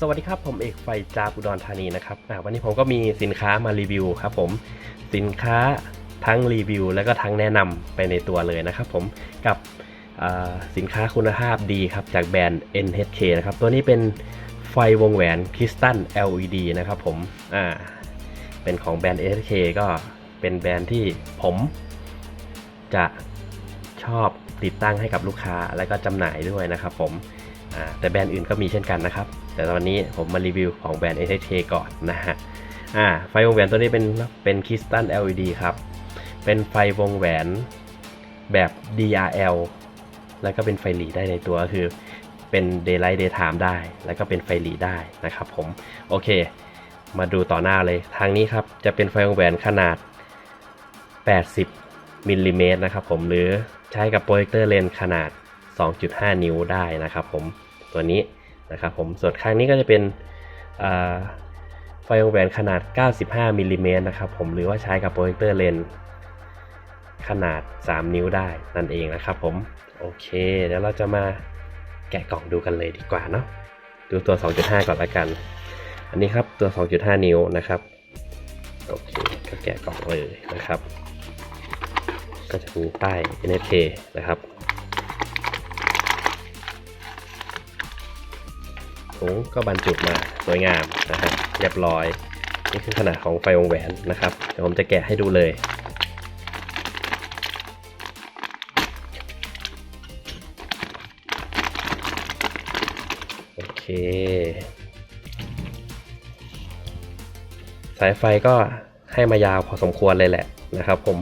สวัสดีครับ ผมเอกไฟจากอุดรธานีนะครับวันนี้ผมก็มีสินค้ามารีวิวครับผมสินค้าทั้งรีวิว แล้วก็ทั้งแนะนำไปในตัวเลยนะครับผมกับสินค้าคุณภาพดีครับจากแบรนด์ NHK นะครับตัวนี้เป็นไฟวงแหวนคริสตัล LED นะครับผมอ่าเป็นของแบรนด์ NHK ก็เป็นแบรนด์ที่ผมจะชอบติดตั้งให้กับลูกค้าและก็จำหน่ายด้วยนะครับผมแต่แบรนด์อื่นก็มีเช่นกันนะครับ แต่ตอนนี้ผมมารีวิวของแบรนด์ SHK ก่อนนะฮะอ่าไฟวงแหวนตัวนี้เป็นเป็นคริสตัล LED ครับ เป็นไฟวงแหวนแบบ DRL แล้วก็เป็นไฟหลีได้ในตัวก็คือเป็น Daylight Daytime ได้ แล้วก็เป็นไฟหลีได้นะครับผม โอเค มาดูต่อหน้าเลย ทางนี้ครับ จะเป็นไฟวงแหวนขนาด 80มิลลิเมตรนะครับผมหรือใช้กับโปรเจคเตอร์เลนส์ขนาด 2.5 นิ้วได้นะครับผมตัวนี้ นะครับผมส่วนข้างนี้ก็จะเป็นไฟวงแหวนขนาด 95มิลลิเมตรนะครับผมหรือว่าใช้กับโปรเจคเตอร์เลนขนาด 3 นิ้วได้นั่นเองนะครับผมโอเคเดี๋ยวเราจะมาแกะกล่องดูกันเลยดีกว่าเนาะดูตัว 2.5 ก่อนละกัน อันนี้ครับตัว 2.5 นิ้วนะครับโอเคก็แกะกล่องเลยนะครับ ก็จะมีป้าย NFT นะครับ ถุงก็บรรจุมาสวยงามนะฮะเรียบร้อย นี่คือขนาดของไฟวงแหวนนะครับ เดี๋ยวผมจะแกะให้ดูเลยโอเค สายไฟก็ให้มายาวพอสมควรเลยแหละนะครับผม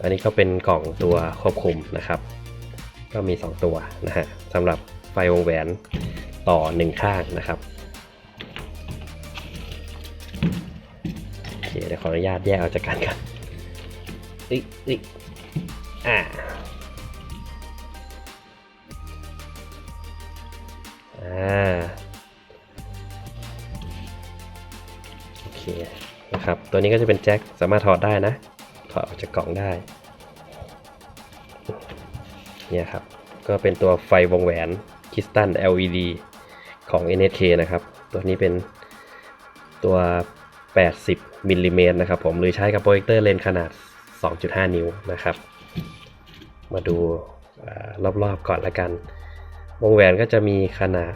อันนี้ก็เป็นกล่องตัวควบคุมนะครับ ก็มี 2 ตัวนะฮะสำหรับ ไฟวงแหวนต่อ1ข้างนะครับโอเคเดี๋ยวขออนุญาตแยกออกจากกันกันอิอิอ่าอ่าโอเคนะครับตัวนี้ก็จะเป็นแจ็คสามารถถอดได้นะ ถอดออกจากกล่องได้เนี่ยครับ ก็เป็นตัวไฟวงแหวน คริสตัล LED ของ NHK นะครับ ตัวนี้เป็นตัว 80มิลลิเมตรนะครับผมหรือใช้กับโปรเจคเตอร์เลนส์ขนาด 2.5 นิ้วนะครับ มาดูรอบๆก่อนละกัน วงแหวนก็จะมีขนาด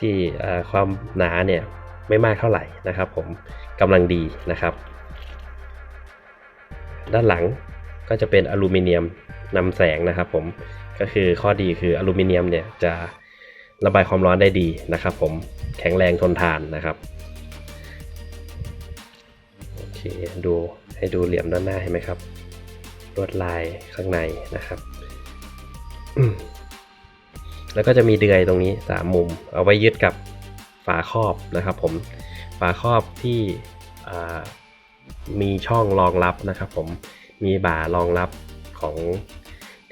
ที่ความหนาเนี่ยไม่มากเท่าไหร่นะครับ ผมกำลังดีนะครับ ด้านหลังก็จะเป็นอลูมิเนียมนำแสงนะครับผมก็คือข้อดีคืออลูมิเนียมเนี่ยจะ ระบายความร้อนได้ดีนะครับผมแข็งแรงทนทานนะครับโอเคดูให้ดูเหลี่ยมด้านหน้าเห็นไหมครับลวดลายข้างในนะครับ แล้วก็จะมีเดือยตรงนี้3มุม เอาไว้ยึดกับฝาครอบนะครับผมฝาครอบที่มีช่องรองรับนะครับ ผมมีบ่ารองรับของ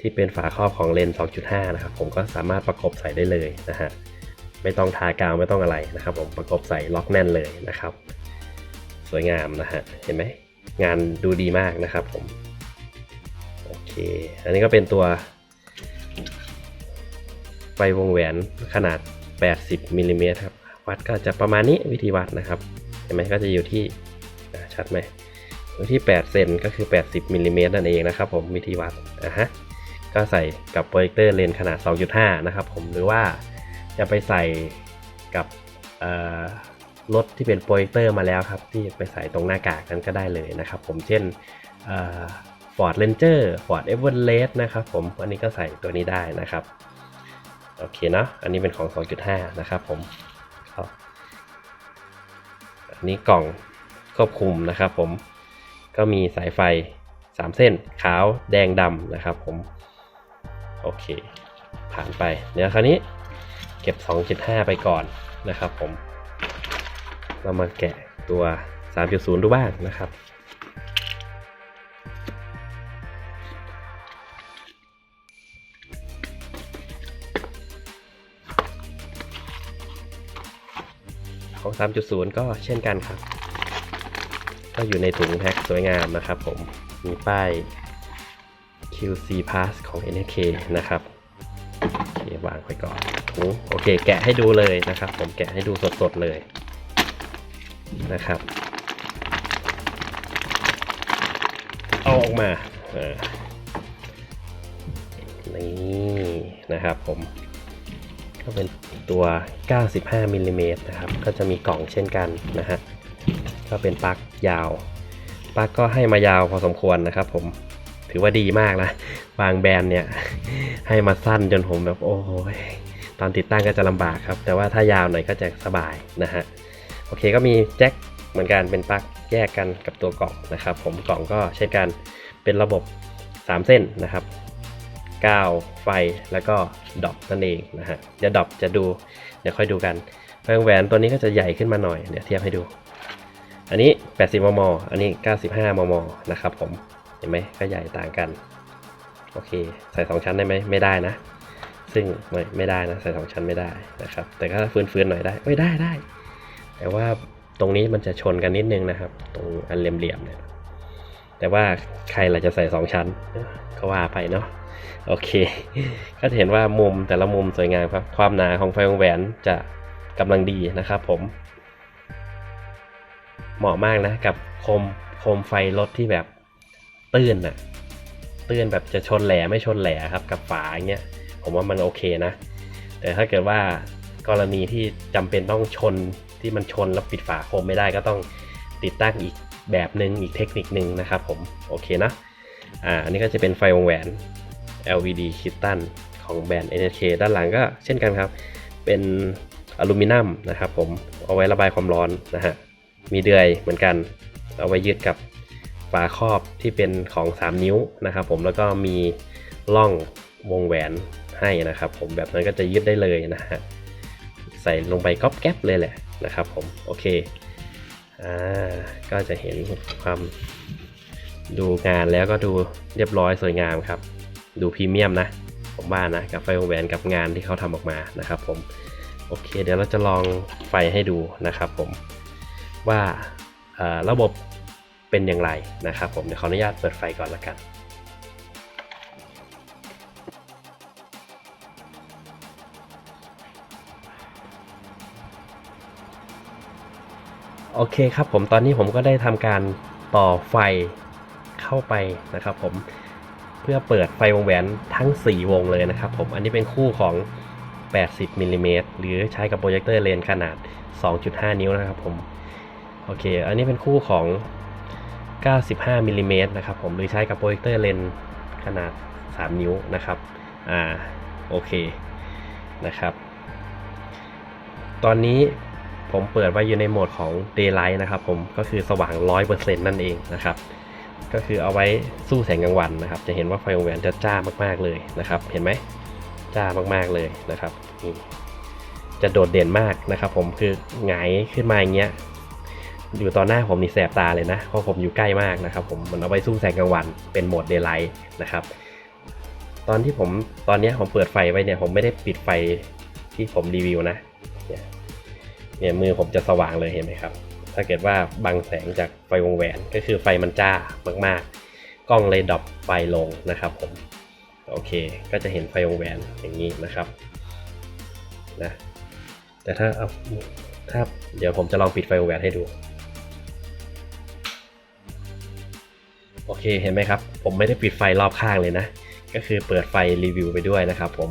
ที่เป็นฝาครอบของเลนส์ 2.5 นะครับ ผมก็สามารถประกบใส่ได้เลยนะฮะ ไม่ต้องทากาวไม่ต้องอะไรนะครับ ผมประกบใส่ล็อกแน่นเลยนะครับ สวยงามนะฮะ เห็นไหมงานดูดีมากนะครับผม โอเค อันนี้ก็เป็นตัว ไฟวงแหวนขนาด 80มิลลิเมตรครับ วัดก็จะประมาณนี้วิธีวัดนะครับ เห็นไหมก็จะอยู่ที่ชัดไหมอยู่ที่ 8 เซนก็คือ 80มิลลิเมตรนั่นเองนะครับ ผมวิธีวัดอะฮะ ก็ใส่กับโปรเจคเตอร์เลนส์ขนาด 2.5 นะครับผมหรือว่าจะไปใส่กับรถที่เป็นโปรเจคเตอร์มาแล้วครับ ที่ไปใส่ตรงหน้ากากนั้นก็ได้เลยนะครับ ผมเช่นฟอร์ดเรนเจอร์ฟอร์ดเอเวอร์เรสนะครับผมอันนี้ก็ใส่ตัวนี้ได้นะครับโอเคเนาะอันนี้เป็นของ 2.5 นะครับผมครับนี่กล่องควบคุมนะครับผมก็มีสายไฟ 3 เส้นขาวแดงดำนะครับผม โอเค ผ่านไปเดี๋ยวคราวนี้เก็บ 2.5 ไปก่อนนะครับผม เรามาแกะตัว 3.0 ดูบ้างนะครับของ 3.0 ก็เช่นกันครับ ก็อยู่ในถุงแพ็คสวยงามนะครับผม มีป้าย QC Pass ของ NK นะครับโอเควางไว้ก่อนถุงโอเค แกะให้ดูเลยนะครับ ผมแกะให้ดูสดๆเลยนะครับ เอาออกมาเออนี่นะครับผม ก็เป็นตัว 95มิลลิเมตรนะครับ ก็จะมีกล่องเช่นกันนะฮะ ก็เป็นปลั๊กยาวปลั๊กก็ให้มายาวพอสมควรนะครับผม ถือว่าดีมากนะ บางแบรนด์เนี่ยให้มาสั้นจนผมแบบโอ้ยตอนติดตั้งก็จะลำบากครับ แต่ว่าถ้ายาวหน่อยก็จะสบายนะฮะ โอเคก็มีแจ็คเหมือนกันเป็นปลั๊กแยกกันกับตัวกล่องนะครับ ผมกล่องก็เช่นกันเป็นระบบ 3 เส้นนะครับกาวไฟแล้วก็ดอกนั่นเองนะฮะจะดอกจะดูเดี๋ยวค่อยดูกันแหวนแหวนตัวนี้ก็จะใหญ่ขึ้นมาหน่อยเดี๋ยวเทียบให้ดู อันนี้ 80 มม อันนี้ 95 มม นะครับผม ห็นไหมก็ใหญ่ต่างกัน โอเค ใส่ 2 ชั้นได้ไหมไม่ได้นะ ซึ่งไม่ไม่ได้นะ ใส่ 2 ชั้นไม่ได้นะครับ แต่ก็ฟื้นๆหน่อยได้เอ้ยได้ได้ แต่ว่าตรงนี้มันจะชนกันนิดนึงนะครับ ตรงอันเหลี่ยมๆเนี่ย แต่ว่าใครล่ะจะใส่ 2 ชั้นก็ว่าไปเนาะโอเค ก็จะเห็นว่ามุมแต่ละมุมสวยงามครับ ความหนาของไฟวงแหวนจะกำลังดีนะครับผม เหมาะมากนะกับโคมโคมไฟรถที่แบบ ตื้นน่ะตื้นแบบจะชนแหล่ไม่ชนแหล่ครับกับฝาอย่างเงี้ยผมว่ามันโอเคนะ แต่ถ้าเกิดว่ากรณีที่จำเป็นต้องชนที่มันชนแล้วปิดฝาโคมไม่ได้ก็ต้องติดตั้งอีกแบบหนึ่งอีกเทคนิคหนึ่งนะครับผมโอเคนะอ่าอันนี้ก็จะเป็นไฟวงแหวน LED คิตตันของแบรนด์ NHK ด้านหลังก็เช่นกันครับ เป็นอลูมิเนียมนะครับผมเอาไว้ระบายความร้อนนะฮะมีเดือยเหมือนกัน เอาไว้ยึดกับ ฝาครอบที่เป็นของ 3 นิ้วนะครับผมแล้วก็มีล่องวงแหวนให้นะครับผมแบบนั้นก็จะยึดได้เลยนะฮะใส่ลงไปก๊อบแก๊บเลยแหละนะครับผมโอเคอ่าก็จะเห็นความดูงานแล้วก็ดูเรียบร้อยสวยงามครับ ดูพรีเมียมนะ ผมว่านะกับไฟวงแหวนกับงานที่เขาทำออกมานะครับผมโอเค เดี๋ยวเราจะลองไฟให้ดูนะครับผมว่าระบบ เป็นอย่างไรนะครับผมเดี๋ยวขออนุญาตเปิดไฟก่อนละกันโอเคครับผมตอนนี้ผมก็ได้ทำการต่อไฟเข้าไปนะครับผมเพื่อเปิดไฟวงแหวนทั้ง 4 วงเลยนะครับผมอันนี้เป็นคู่ของ 80มิลลิเมตรหรือใช้กับโปรเจคเตอร์เลนส์ขนาด 2.5 นิ้วนะครับผม โอเค อันนี้เป็นคู่ของ 95มิลลิเมตรนะครับผมหรือใช้กับโปรเจคเตอร์เลนส์ขนาด 3 นิ้วนะครับอ่าโอเคนะครับ ตอนนี้ผมเปิดไว้อยู่ในโหมดของ Daylight นะครับผมก็คือสว่าง 100%นั่นเองนะครับ ก็คือเอาไว้สู้แสงกลางวันนะครับ จะเห็นว่าไฟวงแหวนจะจ้ามากๆเลยนะครับ เห็นไหมจ้ามากๆเลยนะครับจะโดดเด่นมากนะครับ ผมคือหงายขึ้นมาอย่างเงี้ย อยู่ตอนหน้าผมนี่แสบตาเลยนะ เพราะผมอยู่ใกล้มากนะครับผมมันเอาไว้สู้แสงกลางวันเป็นโหมดเดย์ไลท์นะครับตอนที่ผมตอนนี้ผมเปิดไฟไว้เนี่ยผมไม่ได้ปิดไฟที่ผมรีวิวนะเนี่ยเนี่ยมือผมจะสว่างเลยเห็นไหมครับ ถ้าเกิดว่าบังแสงจากไฟวงแหวนก็คือไฟมันจ้ามากๆ กล้องเลยดรอปไฟลงนะครับผมโอเค ก็จะเห็นไฟวงแหวนอย่างนี้นะครับนะแต่ถ้าเอาถ้าเดี๋ยวผมจะลองปิดไฟวงแหวนให้ดู โอเคเห็นไหมครับ ผมไม่ได้ปิดไฟรอบข้างเลยนะ ก็คือเปิดไฟรีวิวไปด้วยนะครับผม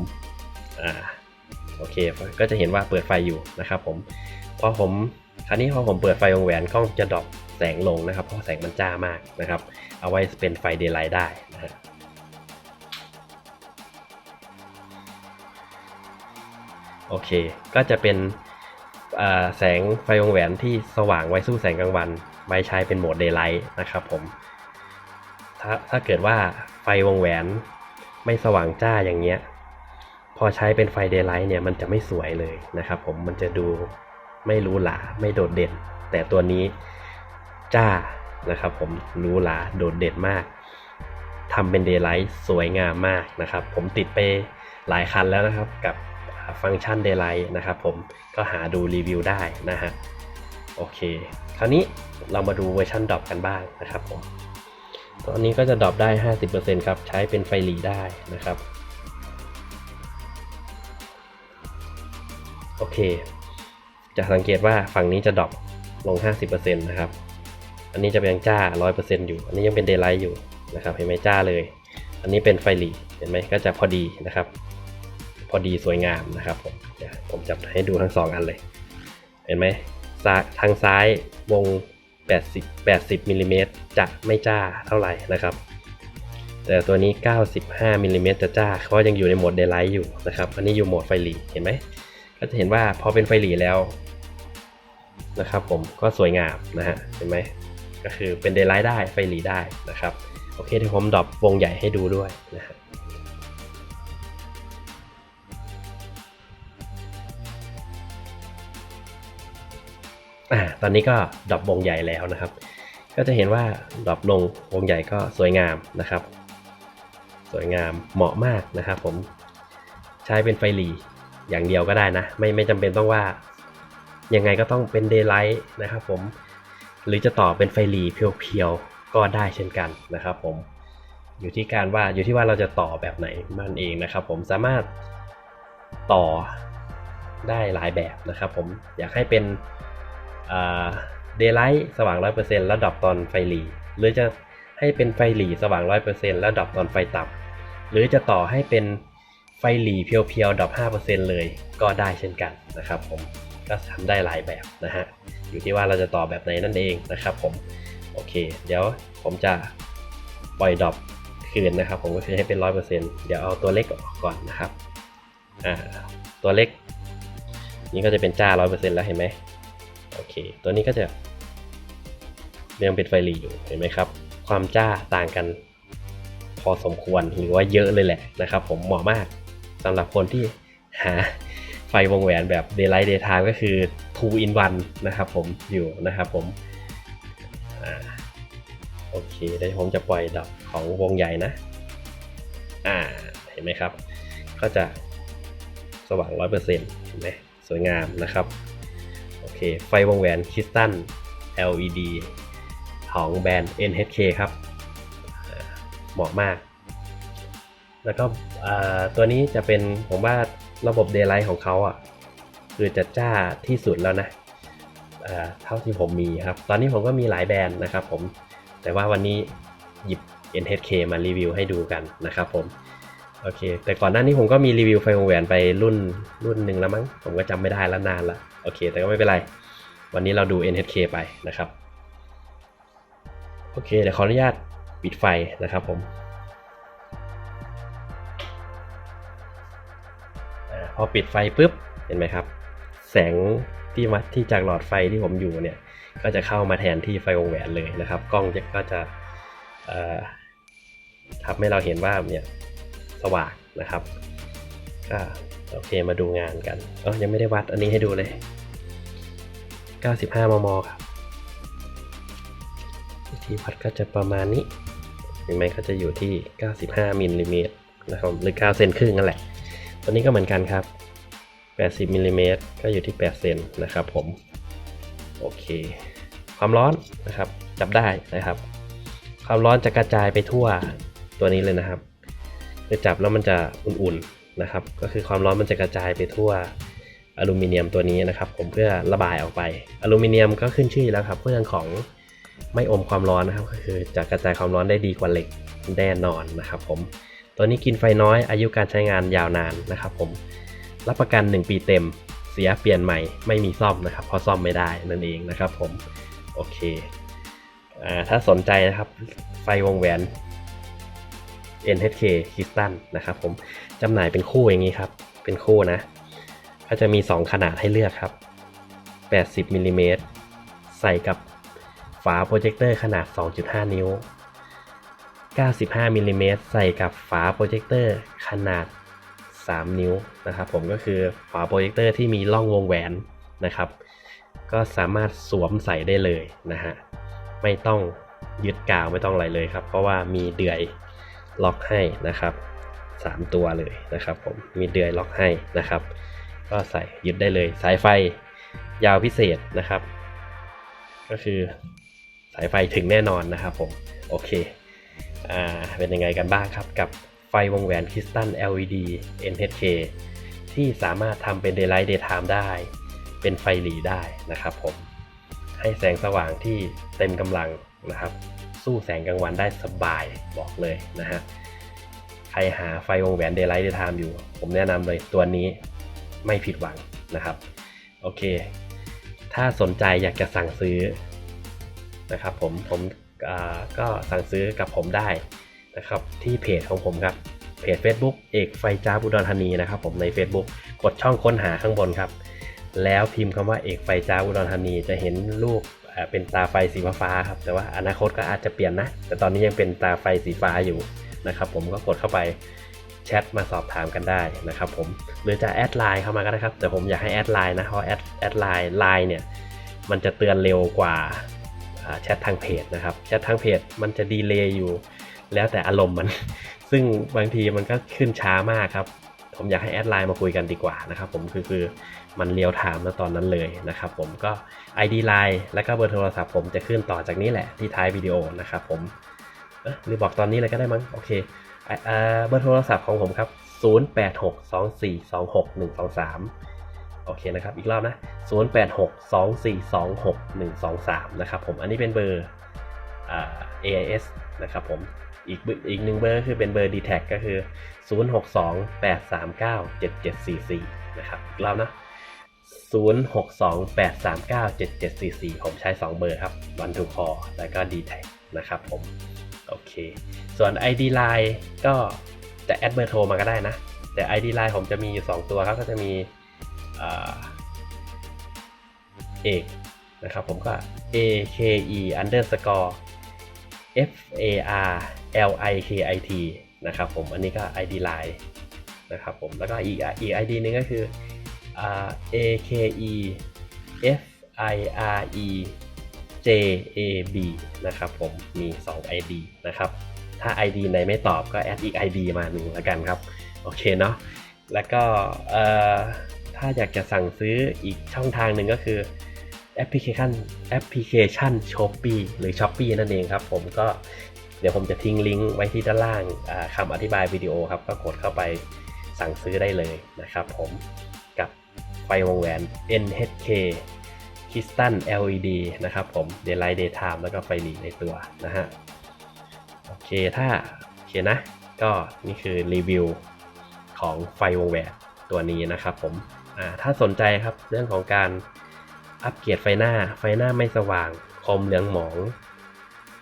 อ่าโอเคก็จะเห็นว่าเปิดไฟอยู่นะครับผมพอผมคราวนี้พอผมเปิดไฟวงแหวนกล้องจะดรอปแสงลงนะครับ เพราะแสงมันจ้ามากนะครับ เอาไว้เป็นไฟเดย์ไลท์ได้นะฮะโอเค ก็จะเป็นอ่าแสงไฟวงแหวนที่สว่างไว้สู้แสงกลางวัน ไว้ใช้เป็นโหมด daylight นะครับผม ถ้าถ้าเกิดว่าไฟวงแหวนไม่สว่างจ้าอย่างเงี้ย พอใช้เป็นไฟ daylight เนี่ยมันจะไม่สวยเลยนะครับผมมันจะดูไม่หรู้หลาไม่โดดเด่น แต่ตัวนี้จ้านะครับผมหรู้หลาโดดเด่นมากทำเป็น daylight สวยงามมากนะครับ ผมติดไปหลายคันแล้วนะครับกับฟังก์ชัน daylight นะครับผมก็หาดูรีวิวได้นะฮะโอเค คราวนี้เรามาดูเวอร์ชันดรอปกันบ้างนะครับผม ตอนนี้ก็จะดรอปได้ 50%ครับ ใช้เป็นไฟหลีได้นะครับ โอเค จะสังเกตว่าฝั่งนี้จะดรอปลง 50%นะครับ อันนี้จะเป็นจ้า 100%อยู่ อันนี้ยังเป็นเดย์ไลท์อยู่นะครับเห็นไหมจ้าเลย อันนี้เป็นไฟหลีเห็นไหมก็จะพอดีนะครับ พอดีสวยงามนะครับผมผมจะให้ดูทั้งสองอันเลย เห็นไหมทางซ้ายวง 80 80มิลลิเมตรจะไม่จ้าเท่าไหร่นะครับแต่ตัวนี้ 95มิลลิเมตรจะจ้าเพราะยังอยู่ในโหมดเดย์ไลท์อยู่นะครับ อันนี้อยู่โหมดไฟหลีเห็นไหม ก็จะเห็นว่าพอเป็นไฟหลีแล้วนะครับผมก็สวยงามนะฮะ เห็นไหม ก็คือเป็นเดย์ไลท์ได้ไฟหลีได้นะครับ โอเคเดี๋ยวผมดรอปวงใหญ่ให้ดูด้วยนะฮะ อ่าตอนนี้ก็ดรอปวงใหญ่แล้วนะครับ ก็จะเห็นว่าดรอปลงวงใหญ่ก็สวยงามนะครับ สวยงามเหมาะมากนะครับ ผมใช้เป็นไฟหลีอย่างเดียวก็ได้นะ ไม่ไม่จำเป็นต้องว่ายังไงก็ต้องเป็นเดย์ไลท์นะครับผมหรือจะต่อเป็นไฟหลีเพียวๆก็ได้เช่นกันนะครับ ผมอยู่ที่การว่าอยู่ที่ว่าเราจะต่อแบบไหนมันเองนะครับ ผมสามารถต่อได้หลายแบบนะครับ ผมอยากให้เป็น เดย์ไลท์สว่าง 100%แล้วดับตอนไฟหลีหรือจะให้เป็นไฟหลีสว่าง 100%แล้วดับตอนไฟต่ำหรือจะต่อให้เป็นไฟหลีเพียวๆดับ 5%เลยก็ได้เช่นกันนะครับผมก็ทำได้หลายแบบนะฮะอยู่ที่ว่าเราจะต่อแบบไหนนั่นเองนะครับผมโอเค เดี๋ยวผมจะปล่อยดรอปคืนนะครับ ผมก็คือให้เป็น 100%เดี๋ยวเอาตัวเล็กออกก่อนนะครับอ่าตัวเล็ก นี่ก็จะเป็นจ้า 100%แล้วเห็นไหม โอเค ตัวนี้ก็จะยังเป็นไฟหลีอยู่เห็นไหมครับ ความจ้าต่างกันพอสมควรหรือว่าเยอะเลยแหละนะครับ ผมเหมาะมากสำหรับคนที่หาไฟวงแหวนแบบ Daylight Daytime ก็คือ2 in 1นะครับผมอยู่นะครับผมอโอเคเดี๋ยวผมจะปล่อยดับของวงใหญ่นะ อ่า เห็นไหมครับ ก็จะสว่าง 100%เห็นไหมสวยงามนะครับ ไฟวงแหวนคริสตัล LED ของแบรนด์ NHK ครับ เหมาะมาก แล้วก็ตัวนี้จะเป็นผมว่าระบบ Daylight ของเขาอะคือจะจ้าที่สุดแล้วนะเท่าที่ผมมีครับ ตอนนี้ผมก็มีหลายแบรนด์นะครับผม แต่ว่าวันนี้หยิบ NHK มารีวิวให้ดูกันนะครับผม โอเค แต่ก่อนหน้านี้ผมก็มีรีวิวไฟวงแหวนไปรุ่นรุ่นหนึ่งแล้วมั้ง ผมก็จำไม่ได้แล้วนานละ โอเค แต่ก็ไม่เป็นไร วันนี้เราดู NHK ไปนะครับ โอเค เดี๋ยวขออนุญาตปิดไฟนะครับผมพอปิดไฟปุ๊บ เห็นไหมครับ แสงที่มาที่จากหลอดไฟที่ผมอยู่เนี่ย ก็จะเข้ามาแทนที่ไฟวงแหวนเลยนะครับ กล้องก็จะทำให้เราเห็นว่าเนี่ยสว่างนะครับก็ โอเคมาดูงานกันเออยังไม่ได้วัดอันนี้ให้ดูเลย 95 มม ครับที่วัดก็จะประมาณนี้เห็นไหมก็จะอยู่ที่ 95มิลลิเมตรนะครับหรือ9เซนครึ่งนั่นแหละ ตัวนี้ก็เหมือนกันครับ 80มิลลิเมตรก็อยู่ที่8เซนนะครับผม โอเค ความร้อนนะครับ จับได้นะครับ ความร้อนจะกระจายไปทั่วตัวนี้เลยนะครับคือจับแล้วมันจะอุ่นๆ นะครับ ก็คือความร้อนมันจะกระจายไปทั่วอลูมิเนียมตัวนี้นะครับ ผมเพื่อระบายออกไปอลูมิเนียมก็ขึ้นชื่อแล้วครับเรื่องของไม่อมความร้อนนะครับ ก็คือจะกระจายความร้อนได้ดีกว่าเหล็กแน่นอนนะครับ ผมตัวนี้กินไฟน้อยอายุการใช้งานยาวนานนะครับ ผมรับประกัน 1 ปีเต็มเสียเปลี่ยนใหม่ไม่มีซ่อมนะครับเพราะซ่อมไม่ได้นั่นเองนะครับ ผมโอเคอถ้าสนใจนะครับ ไฟวงแหวน NHK คริสตัลนะครับผมจำหน่ายเป็นคู่อย่างนี้ครับ เป็นคู่นะ ก็จะมี 2 ขนาดให้เลือกครับ 80มิลลิเมตรใส่กับฝาโปรเจคเตอร์ขนาด 2.5 นิ้ว 95มิลลิเมตรใส่กับฝาโปรเจคเตอร์ขนาด 3 นิ้วนะครับผมก็คือฝาโปรเจคเตอร์ที่มีร่องวงแหวนนะครับ ก็สามารถสวมใส่ได้เลยนะฮะ ไม่ต้องยึดกาวไม่ต้องอะไรเลยครับ เพราะว่ามีเดือย ล็อกให้นะครับ 3 ตัวเลยนะครับผมมีเดือยล็อกให้นะครับ ก็ใส่ยึดได้เลยสายไฟยาวพิเศษนะครับ ก็คือสายไฟถึงแน่นอนนะครับผมโอเคอ่าเป็นยังไงกันบ้างครับกับไฟวงแหวนคริสตัล LED NHK ที่สามารถทำเป็น Daylight Daytime ได้ เป็นไฟหลีได้นะครับผมให้แสงสว่างที่เต็มกำลังนะครับ สู้แสงกลางวันได้สบายบอกเลยนะฮะ ใครหาไฟวงแหวน Daylight Daytime อยู่ ผมแนะนำเลยตัวนี้ไม่ผิดหวังนะครับ โอเค ถ้าสนใจอยากจะสั่งซื้อนะครับผมผมก็สั่งซื้อกับผมได้นะครับ ที่เพจของผมครับเพจ Facebook เอกไฟจ้าบุดรธานีนะครับผมใน Facebook กดช่องค้นหาข้างบนครับ แล้วพิมพ์คำว่าเอกไฟจ้าอุดรธานีจะเห็นรูป เป็นตาไฟสีฟ้าครับ แต่ว่าอนาคตก็อาจจะเปลี่ยนนะ แต่ตอนนี้ยังเป็นตาไฟสีฟ้าอยู่นะครับ ผมก็กดเข้าไปแชทมาสอบถามกันได้นะครับ ผมหรือจะแอดไลน์เข้ามาก็ได้ครับ แต่ผมอยากให้แอดไลน์นะเพราะแอดแอดไลน์ไลน์เนี่ยมันจะเตือนเร็วกว่าแชททางเพจนะครับแชททางเพจมันจะดีเลย์อยู่ แล้วแต่อารมณ์มัน ซึ่งบางทีมันก็ขึ้นช้ามากครับ ผมอยากให้แอดไลน์มาคุยกันดีกว่านะครับ ผมคือคือ มันเรียวไทม์แล้วตอนนั้นเลยนะครับผมก็ ID Line แล้วก็เบอร์โทรศัพท์ผมจะขึ้นต่อจากนี้แหละที่ท้ายวิดีโอนะครับผมหรือบอกตอนนี้เลยก็ได้มั้งโอเคเบอร์โทรศัพท์ของผมครับ 0862426123 โอเคนะครับ อีกรอบนะ 0862426123 นะครับผม อันนี้เป็นเบอร์ AIS นะครับผม อีกอีกหนึ่งเบอร์คือเป็นเบอร์ d t แทก็คือ 0628397744 นะครับ อีกรอบนะ 0628397744 ผมใช้ 2 เบอร์ครับ One to Call แล้วก็ d t แทนะครับผม โอเค ส่วน ID Line ก็จะแอดเบอร์โทรมาก็ได้นะ แต่ ID Line ผมจะมีอยู่2ตัวครับ ก็จะมีอเอกนะครับผมก็ A K E underscore F A R L I K I T นะครับผม อันนี้ก็ ID Line นะครับผม แล้วก็อีกอีก ID หนึงก็คือ อ่า A K E F I R E J A B นะครับผมมี 2 ID นะครับ ถ้า ID ไหนไม่ตอบก็แอดอีก ID มาหนึ่งแล้วกันครับ โอเคเนาะแล้วก็ถ้าอยากจะสั่งซื้ออีกช่องทางหนึ่งก็คือแอปพลิเคชันแอปพลิเคชัน s h o p e e หรือ s h o p e e นั่นเองครับผมก็เดี๋ยวผมจะทิ้งลิงก์ไว้ที่ด้านล่างคำอธิบายวิดีโอครับ ก็กดเข้าไปสั่งซื้อได้เลยนะครับผม ไฟวงแหวน NHK คริสตัล LED นะครับผม Daylight Daytime แล้วก็ไฟหลีในตัวนะฮะ โอเคถ้าโอเคนะ ก็นี่คือรีวิวของไฟวงแหวนตัวนี้นะครับผมถ้าสนใจครับเรื่องของการอัปเกรดไฟหน้า ไฟหน้าไม่สว่างคมเหลืองหมอง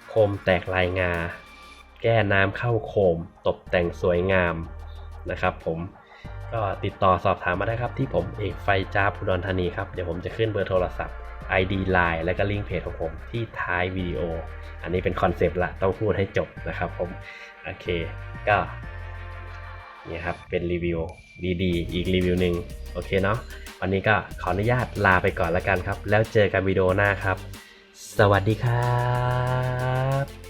โคมแตกลายงา แก้น้ำเข้าโคม ตกแต่งสวยงามนะครับผม ก็ติดต่อสอบถามมาได้ครับที่ผมเอกไฟจ้าบุดรธานีครับ เดี๋ยวผมจะขึ้นเบอร์โทรศัพท์ ID Line และก็ลิงก์เพจของผมที่ท้ายวิดีโอ อันนี้เป็นคอนเซปต์ละต้องพูดให้จบนะครับผม โอเค ก็เนี่ยครับ เป็นรีวิวดีๆ อีกรีวิวหนึ่งโอเคเนาะ วันนี้ก็ขออนุญาตลาไปก่อนแล้วกันครับ แล้วเจอกันวิดีโอหน้าครับ สวัสดีครับ